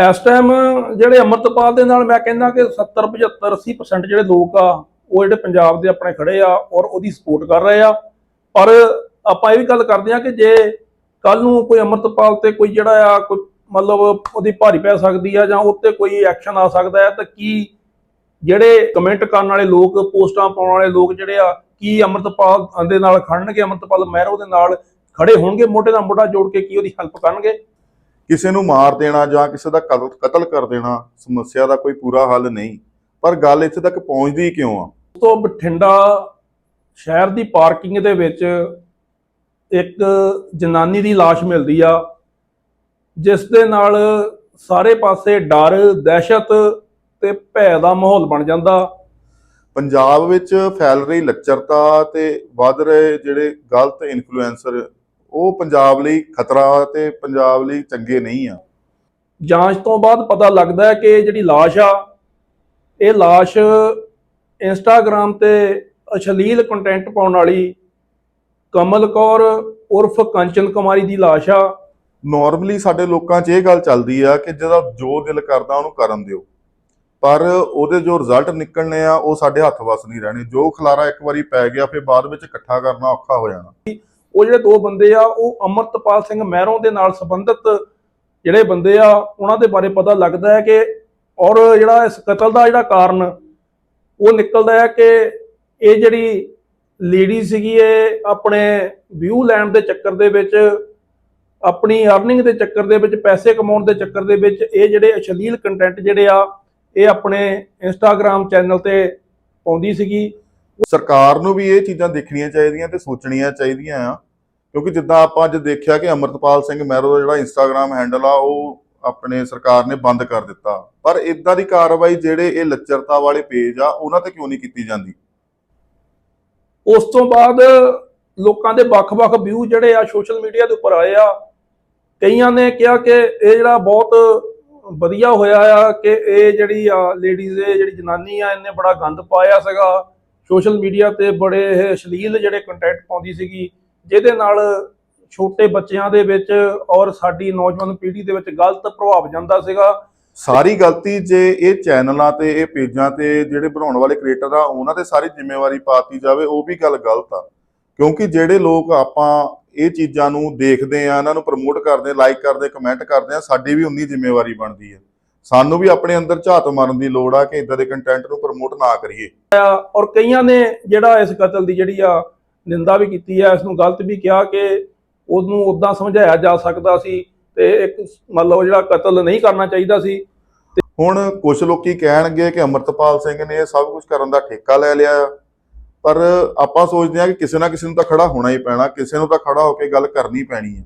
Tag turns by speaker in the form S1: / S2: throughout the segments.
S1: ਇਸ ਟਾਈਮ ਜਿਹੜੇ ਅਮਰਤਪਾਲ ਦੇ ਨਾਲ ਮੈਂ ਕਹਿੰਦਾ ਕਿ 70 75 80% ਜਿਹੜੇ ਲੋਕ ਆ, ਉਹ ਜਿਹੜੇ ਪੰਜਾਬ ਦੇ ਆਪਣੇ ਖੜੇ ਆ ਔਰ ਉਹਦੀ ਸਪੋਰਟ ਕਰ ਰਹੇ ਆ। ਪਰ ਆਪਾਂ ਇਹ ਵੀ ਗੱਲ ਕਰਦੇ ਆ ਕਿ ਜੇ ਕੱਲ ਨੂੰ ਕੋਈ ਅਮਰਤਪਾਲ ਤੇ ਕੋਈ ਜਿਹੜਾ ਆ, ਕੋਈ ਮਤਲਬ ਉਹਦੀ ਭਾਰੀ ਪੈ ਸਕਦੀ ਆ ਜਾਂ ਉੱਤੇ ਕੋਈ ਐਕਸ਼ਨ ਆ ਸਕਦਾ ਹੈ, ਤਾਂ ਕੀ ਜਿਹੜੇ ਕਮੈਂਟ ਕਰਨ ਵਾਲੇ ਲੋਕ, ਪੋਸਟਾਂ ਪਾਉਣ ਵਾਲੇ ਲੋਕ ਜਿਹੜੇ ਆ, ਕੀ ਅਮਰਤਪਾਲ ਦੇ ਨਾਲ ਖੜਨਗੇ? ਅਮਰਤਪਾਲ ਮਹਿਰੋ ਦੇ ਨਾਲ ਖੜੇ ਹੋਣਗੇ? ਮੋਢੇ ਨਾਲ ਮੋਢਾ ਜੋੜ ਕੇ ਕੀ ਉਹਦੀ ਹੈਲਪ ਕਰਨਗੇ?
S2: ਕਿਸੇ ਨੂੰ ਮਾਰ ਦੇਣਾ ਜਾਂ ਕਿਸੇ ਦਾ ਕਤਲ ਕਰ ਦੇਣਾ ਸਮੱਸਿਆ ਦਾ ਕੋਈ ਪੂਰਾ ਹੱਲ ਨਹੀਂ। ਪਰ ਗੱਲ ਇੱਥੇ ਤੱਕ ਪਹੁੰਚਦੀ ਕਿਉਂ ਆ?
S1: ਤੋਂ ਬਠਿੰਡਾ ਸ਼ਹਿਰ ਦੀ ਪਾਰਕਿੰਗ ਦੇ ਵਿੱਚ ਇੱਕ ਜਨਾਨੀ ਦੀ ਲਾਸ਼ ਮਿਲਦੀ ਆ ਜਿਸ ਦੇ ਨਾਲ ਸਾਰੇ ਪਾਸੇ ਡਰ ਦਹਿਸ਼ਤ ਤੇ ਭੈ ਦਾ ਮਾਹੌਲ ਬਣ ਜਾਂਦਾ।
S2: ਪੰਜਾਬ ਵਿੱਚ ਫੈਲ ਰਹੀ ਲੱਚਰਤਾ ਤੇ ਵੱਧ ਰਹੇ ਜਿਹੜੇ ਗਲਤ ਇਨਫਲੂਐਂਸਰ ਉਹ ਪੰਜਾਬ ਲਈ ਖਤਰਾ ਤੇ ਪੰਜਾਬ ਲਈ ਚੰਗੇ ਨਹੀਂ ਆ।
S1: ਜਾਂਚ ਤੋਂ ਬਾਅਦ ਪਤਾ ਲੱਗਦਾ ਹੈ ਕਿ ਜਿਹੜੀ ਲਾਸ਼ ਆ ਇਹ ਲਾਸ਼ ਇੰਸਟਾਗ੍ਰam ਤੇ ਅਸ਼ਲੀਲ ਕੰਟੈਂਟ ਪਾਉਣ ਵਾਲੀ ਕਮਲ ਕੌਰ ਉਰਫ ਕੰਚਨ ਕੁਮਾਰੀ ਦੀ ਲਾਸ਼ ਆ।
S2: ਨਾਰਮਲੀ ਸਾਡੇ ਲੋਕਾਂ 'ਚ ਇਹ ਗੱਲ ਚੱਲਦੀ ਆ ਕਿ ਜਿਹਦਾ ਜੋ ਦਿਲ ਕਰਦਾ ਉਹਨੂੰ ਕਰਨ ਦਿਓ। ਪਰ ਉਹਦੇ ਜੋ ਰਿਜ਼ਲਟ ਨਿਕਲਣੇ ਆ ਉਹ ਸਾਡੇ ਹੱਥ ਵੱਸ ਨਹੀਂ ਰਹਿਣੇ। ਜੋ ਖਲਾਰਾ ਇੱਕ ਵਾਰੀ ਪੈ ਗਿਆ ਫਿਰ ਬਾਅਦ ਵਿੱਚ ਇਕੱਠਾ ਕਰਨਾ ਔਖਾ ਹੋ ਜਾਣਾ।
S1: ਉਹ ਜਿਹੜੇ ਦੋ ਬੰਦੇ ਆ, ਉਹ ਅਮਰਤਪਾਲ ਸਿੰਘ ਮਹਿਰੋਂ ਦੇ ਨਾਲ ਸੰਬੰਧਿਤ ਜਿਹੜੇ ਬੰਦੇ ਆ, ਉਹਨਾਂ ਦੇ ਬਾਰੇ ਪਤਾ ਲੱਗਦਾ ਹੈ ਕਿ ਔਰ ਜਿਹੜਾ ਇਸ ਕਤਲ ਦਾ ਜਿਹੜਾ ਕਾਰਨ, ਉਹ ਨਿਕਲਦਾ ਹੈ ਕਿ ਇਹ ਜਿਹੜੀ ਲੇਡੀ ਸੀਗੀ ਇਹ ਆਪਣੇ ਵਿਊ ਲੈਣ ਦੇ ਚੱਕਰ ਦੇ ਵਿੱਚ, ਆਪਣੀ ਅਰਨਿੰਗ ਦੇ ਚੱਕਰ ਦੇ ਵਿੱਚ, ਪੈਸੇ ਕਮਾਉਣ ਦੇ ਚੱਕਰ ਦੇ ਵਿੱਚ, ਇਹ ਜਿਹੜੇ ਅਸ਼ਲੀਲ ਕੰਟੈਂਟ ਜਿਹੜੇ ਆ, ਇਹ ਆਪਣੇ ਇੰਸਟਾਗ੍ਰam ਚੈਨਲ ਤੇ ਪਾਉਂਦੀ ਸੀਗੀ।
S2: ਸਰਕਾਰ ਨੂੰ ਵੀ ਇਹ ਚੀਜ਼ਾਂ ਦੇਖਣੀਆਂ ਚਾਹੀਦੀਆਂ ਤੇ ਸੋਚਣੀਆਂ ਚਾਹੀਦੀਆਂ ਆ। ਕਿਉਂਕਿ ਜਿੱਦਾਂ ਆਪਾਂ ਅੱਜ ਦੇਖਿਆ ਕਿ ਅਮਰਤਪਾਲ ਸਿੰਘ ਮਹਿਰੋ ਦਾ ਜਿਹੜਾ ਇੰਸਟਾਗ੍ਰam ਹੈਂਡਲ ਆ, ਉਹ ਆਪਣੇ ਸਰਕਾਰ ਨੇ ਬੰਦ ਕਰ ਦਿੱਤਾ। ਪਰ ਇਦਾਂ ਦੀ ਕਾਰਵਾਈ ਜਿਹੜੇ ਇਹ ਲੱਚਰਤਾ ਵਾਲੇ ਪੇਜ ਆ, ਉਹਨਾਂ ਤੇ ਕਿਉਂ ਨਹੀਂ ਕੀਤੀ ਜਾਂਦੀ?
S1: ਉਸ ਤੋਂ ਬਾਅਦ ਲੋਕਾਂ ਦੇ ਵੱਖ-ਵੱਖ ਵਿਊ ਜਿਹੜੇ ਆ ਸੋਸ਼ਲ ਮੀਡੀਆ ਦੇ ਉੱਪਰ ਆਏ ਆ। ਕਈਆਂ ਨੇ ਕਿਹਾ ਕਿ ਇਹ ਜਿਹੜਾ ਬਹੁਤ ਵਧੀਆ ਹੋਇਆ ਆ ਕਿ ਇਹ ਜਿਹੜੀ ਆ ਲੇਡੀਜ਼ ਇਹ ਜਿਹੜੀ ਜਨਾਨੀ ਆ, ਇਹਨੇ ਬੜਾ ਗੰਦ ਪਾਇਆ ਸੀਗਾ। ਸੋਸ਼ਲ ਮੀਡੀਆ ਤੇ ਬੜੇ ਇਹ ਅਸ਼ਲੀਲ ਜਿਹੜੇ ਕੰਟੈਂਟ ਪਾਉਂਦੀ ਸੀਗੀ, ਜਿਹਦੇ ਨਾਲ ਛੋਟੇ ਬੱਚਿਆਂ ਦੇ ਵਿੱਚ ਔਰ ਸਾਡੀ ਨੌਜਵਾਨ ਪੀੜ੍ਹੀ ਦੇ ਵਿੱਚ ਗਲਤ ਪ੍ਰਭਾਵ ਜਾਂਦਾ ਸੀਗਾ।
S2: ਸਾਰੀ ਗਲਤੀ ਜੇ ਇਹ ਚੈਨਲਾਂ ਤੇ, ਇਹ ਪੇਜਾਂ ਤੇ ਜਿਹੜੇ ਬਣਾਉਣ ਵਾਲੇ ਕ੍ਰੀਏਟਰ ਆ, ਉਹਨਾਂ ਤੇ ਸਾਰੀ ਜ਼ਿੰਮੇਵਾਰੀ ਪਾਤੀ ਜਾਵੇ, ਉਹ ਵੀ ਗੱਲ ਗਲਤ ਆ। ਕਿਉਂਕਿ ਜਿਹੜੇ ਲੋਕ ਆਪਾਂ ਇਹ ਚੀਜ਼ਾਂ ਨੂੰ ਦੇਖਦੇ ਆ, ਇਹਨਾਂ ਨੂੰ ਪ੍ਰਮੋਟ ਕਰਦੇ ਲਾਈਕ ਕਰਦੇ ਕਮੈਂਟ ਕਰਦੇ ਆ, ਸਾਡੀ ਵੀ ਉਨੀ ਜ਼ਿੰਮੇਵਾਰੀ ਬਣਦੀ ਹੈ ਸਾਨੂੰ ਵੀ ਆਪਣੇ ਅੰਦਰ ਝਾਤ ਮਾਰਨ ਦੀ ਲੋੜ ਆ ਕਿ ਇਦਾਂ ਦੇ ਕੰਟੈਂਟ ਨੂੰ ਪ੍ਰਮੋਟ ਨਾ ਕਰੀਏ
S1: ਔਰ ਕਈਆਂ ਨੇ ਜਿਹੜਾ ਇਸ ਕਤਲ ਦੀ ਜਿਹੜੀ ਆ ਨਿੰਦਾ ਵੀ ਕੀਤੀ ਹੈ ਇਸ ਨੂੰ ਗਲਤ ਵੀ ਕਿਹਾ ਕਿ ਉਹਨੂੰ ਉਦਾਂ ਸਮਝਾਇਆ ਜਾ ਸਕਦਾ ਸੀ ਤੇ ਇੱਕ ਮਤਲਬ ਜਿਹੜਾ ਕਤਲ ਨਹੀਂ ਕਰਨਾ ਚਾਹੀਦਾ ਸੀ
S2: ਹੁਣ ਕੁਝ ਲੋਕੀ ਕਹਿਣਗੇ ਕਿ ਅਮਰਤਪਾਲ ਸਿੰਘ ਨੇ ਇਹ ਸਭ ਕੁਝ ਕਰਨ ਦਾ ਠੇਕਾ ਲੈ ਲਿਆ ਆ। ਪਰ ਆਪਾਂ ਸੋਚਦੇ ਹਾਂ ਕਿ ਕਿਸੇ ਨਾ ਕਿਸੇ ਨੂੰ ਤਾਂ ਖੜਾ ਹੋਣਾ ਹੀ ਪੈਣਾ ਕਿਸੇ ਨੂੰ ਤਾਂ ਖੜਾ ਹੋ ਕੇ ਗੱਲ ਕਰਨੀ ਪੈਣੀ ਹੈ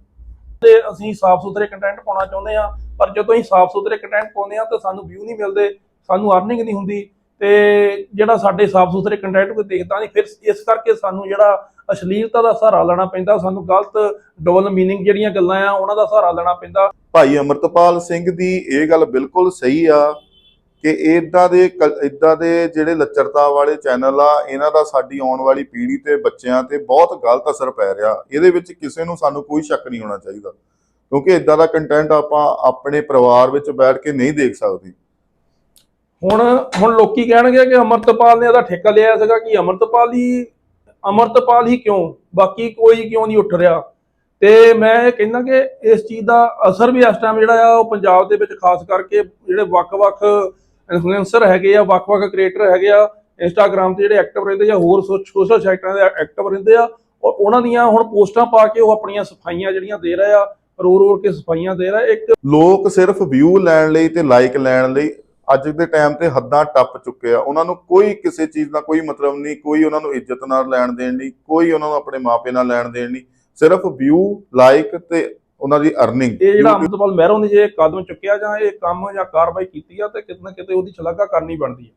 S1: ਤੇ ਅਸੀਂ ਸਾਫ਼ ਸੁਥਰੇ ਕੰਟੈਂਟ ਪਾਉਣਾ ਚਾਹੁੰਦੇ ਆ ਪਰ ਜਦੋਂ ਅਸੀਂ ਸਾਫ਼ ਸੁਥਰੇ ਕੰਟੈਂਟ ਪਾਉਂਦੇ ਆ ਤਾਂ ਸਾਨੂੰ ਵਿਊ ਨਹੀਂ ਮਿਲਦੇ, ਸਾਨੂੰ ਅਰਨਿੰਗ ਨਹੀਂ ਹੁੰਦੀ ਤੇ ਜਿਹੜਾ ਸਾਡੇ ਸਾਫ਼ ਸੁਥਰੇ ਕੰਟੈਂਟ ਕੋਈ ਦੇਖਦਾ ਨਹੀਂ, ਫਿਰ ਇਸ ਕਰਕੇ ਸਾਨੂੰ ਜਿਹੜਾ ਅਸ਼ਲੀਲਤਾ ਦਾ ਸਹਾਰਾ ਲੈਣਾ ਪੈਂਦਾ, ਸਾਨੂੰ ਗਲਤ ਡਬਲ ਮੀਨਿੰਗ ਜਿਹੜੀਆਂ ਗੱਲਾਂ ਆ, ਉਹਨਾਂ ਦਾ ਸਹਾਰਾ ਲੈਣਾ ਪੈਂਦਾ।
S2: ਭਾਈ ਅਮਰਤਪਾਲ ਸਿੰਘ ਦੀ ਇਹ ਗੱਲ ਬਿਲਕੁਲ ਸਹੀ ਆ। ਕਿ ਇਦਾਂ ਦੇ ਇਦਾਂ ਦੇ ਜਿਹੜੇ ਲੱਚਰਤਾ ਵਾਲੇ ਚੈਨਲ ਆ, ਇਹਨਾਂ ਦਾ ਸਾਡੀ ਆਉਣ ਵਾਲੀ ਪੀੜ੍ਹੀ ਤੇ ਬੱਚਿਆਂ ਤੇ ਬਹੁਤ ਗਲਤ ਅਸਰ ਪੈ ਰਿਹਾ। ਇਹਦੇ ਵਿੱਚ ਕਿਸੇ ਨੂੰ ਸਾਨੂੰ ਕੋਈ ਸ਼ੱਕ ਨਹੀਂ ਹੋਣਾ ਚਾਹੀਦਾ। ਕਿਉਂਕਿ ਇਦਾਂ ਦਾ ਕੰਟੈਂਟ ਆਪਾਂ ਆਪਣੇ ਪਰਿਵਾਰ ਵਿੱਚ ਬੈਠ ਕੇ ਨਹੀਂ ਦੇਖ ਸਕਦੇ।
S1: ਹੁਣ ਹੁਣ ਲੋਕੀ ਕਹਿਣਗੇ ਕਿ ਅਮਰਤਪਾਲ ਨੇ ਇਹਦਾ ਠੇਕਾ ਲਿਆ ਸੀਗਾ। ਕਿ ਅਮਰਤਪਾਲ ਹੀ ਅਮਰਤਪਾਲ ਹੀ ਕਿਉਂ? ਬਾਕੀ ਕੋਈ ਕਿਉਂ ਨਹੀਂ ਉੱਠ ਰਿਹਾ? ਤੇ ਮੈਂ ਇਹ ਕਹਿੰਦਾ ਕਿ ਇਸ ਚੀਜ਼ ਦਾ ਅਸਰ ਵੀ ਇਸ ਟਾਈਮ ਜਿਹੜਾ ਆ, ਉਹ ਪੰਜਾਬ ਦੇ ਵਿੱਚ ਖਾਸ ਕਰਕੇ ਜਿਹੜੇ ਵੱਖ-ਵੱਖ ਇਨਫਲੂਐਂਸਰ ਹੈਗੇ ਆ, ਵੱਖ-ਵੱਖ ਕ੍ਰੀਏਟਰ ਹੈਗੇ ਆ ਇੰਸਟਾਗ੍ਰam ਤੇ ਜਿਹੜੇ ਐਕਟਿਵ ਰਹਿੰਦੇ ਜਾਂ ਹੋਰ ਸੋਸ਼ਲ ਸਾਈਟਾਂ ਤੇ ਐਕਟਿਵ ਰਹਿੰਦੇ ਆ, ਔਰ ਉਹਨਾਂ ਦੀਆਂ ਹੁਣ ਪੋਸਟਾਂ ਪਾ ਕੇ ਉਹ ਆਪਣੀਆਂ ਸਫਾਈਆਂ ਜਿਹੜੀਆਂ ਦੇ ਰਹੇ ਆ ਰੋ ਰੋ ਕੇ ਸਫਾਈਆਂ ਦੇ ਰਹੇ ਇੱਕ
S2: ਲੋਕ ਸਿਰਫ ਵਿਊ ਲੈਣ ਲਈ ਤੇ ਲਾਈਕ ਲੈਣ ਲਈ ਅੱਜ ਦੇ ਟਾਈਮ ਤੇ ਹੱਦਾਂ ਟੱਪ ਚੁੱਕੇ ਆ। ਉਹਨਾਂ ਨੂੰ ਕੋਈ ਕਿਸੇ ਚੀਜ਼ ਦਾ ਕੋਈ ਮਤਲਬ ਨਹੀਂ, ਕੋਈ ਉਹਨਾਂ ਨੂੰ ਇੱਜ਼ਤ ਨਾਲ ਲੈਣ ਦੇਣ ਨਹੀਂ, ਕੋਈ ਉਹਨਾਂ ਨੂੰ ਆਪਣੇ ਮਾਪੇ ਨਾਲ ਲੈਣ ਦੇਣ ਨਹੀਂ। ਸਿਰਫ ਵਿਊ ਲਾਈਕ ਤੇ ਉਹਨਾਂ ਦੀ ਅਰਨਿੰਗ
S1: ਇਹ ਜਿਹੜਾ ਅਮਰਤਪਾਲ ਮਹਿਰੋਂ ਨੇ ਜੇ ਕਦਮ ਚੁੱਕਿਆ ਜਾਂ ਇਹ ਕੰਮ ਜਾਂ ਕਾਰਵਾਈ ਕੀਤੀ ਆ ਤੇ ਕਿਤੇ ਨਾ ਕਿਤੇ ਉਹਦੀ ਸ਼ਲਾਘਾ ਕਰਨੀ ਬਣਦੀ ਹੈ